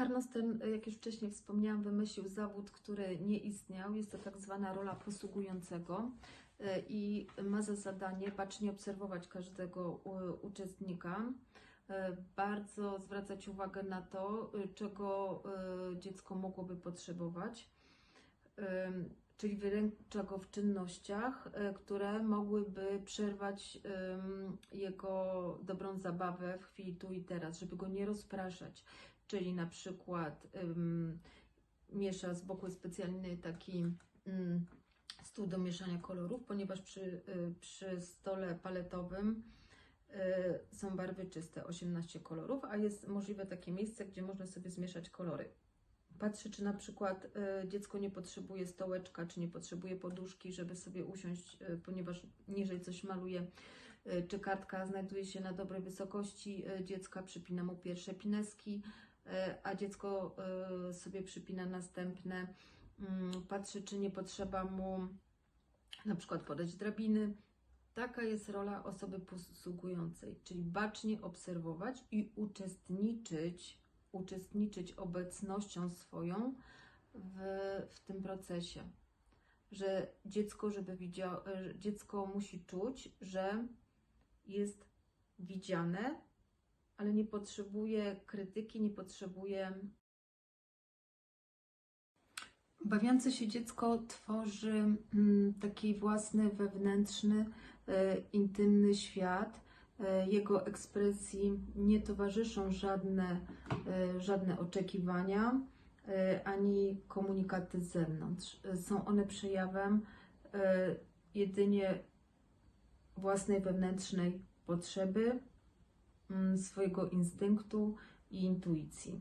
Carnos ten, jak już wcześniej wspomniałam, wymyślił zawód, który nie istniał. Jest to tak zwana rola posługującego y, i ma za zadanie bacznie obserwować każdego uczestnika. y, Bardzo zwracać uwagę na to, y, czego dziecko mogłoby potrzebować. Czyli wyręcza go w czynnościach, y, które mogłyby przerwać jego dobrą zabawę w chwili tu i teraz, żeby go nie rozpraszać czyli na przykład miesza z boku specjalny taki ym, stół do mieszania kolorów, ponieważ przy, y, przy stole paletowym y, są barwy czyste, 18 kolorów, a jest możliwe takie miejsce, gdzie można sobie zmieszać kolory. Patrzy, czy na przykład y, dziecko nie potrzebuje stołeczka, czy nie potrzebuje poduszki, żeby sobie usiąść, y, ponieważ niżej coś maluje, y, czy kartka znajduje się na dobrej wysokości dziecka, przypina mu pierwsze pineski, a dziecko sobie przypina następne. Mm, Patrzy, czy nie potrzeba mu na przykład podać drabiny. Taka jest rola osoby posługującej, czyli bacznie obserwować i uczestniczyć, uczestniczyć obecnością swoją w, w tym procesie. Że dziecko, żeby widziało, dziecko musi czuć, że jest widziane, ale nie potrzebuje krytyki, nie potrzebuje. Bawiące się dziecko tworzy mm, taki własny, wewnętrzny, e, intymny świat. E, Jego ekspresji nie towarzyszą żadne, e, żadne oczekiwania e, ani komunikaty z zewnątrz. Są one przejawem jedynie własnej wewnętrznej potrzeby, mm, swojego instynktu i intuicji.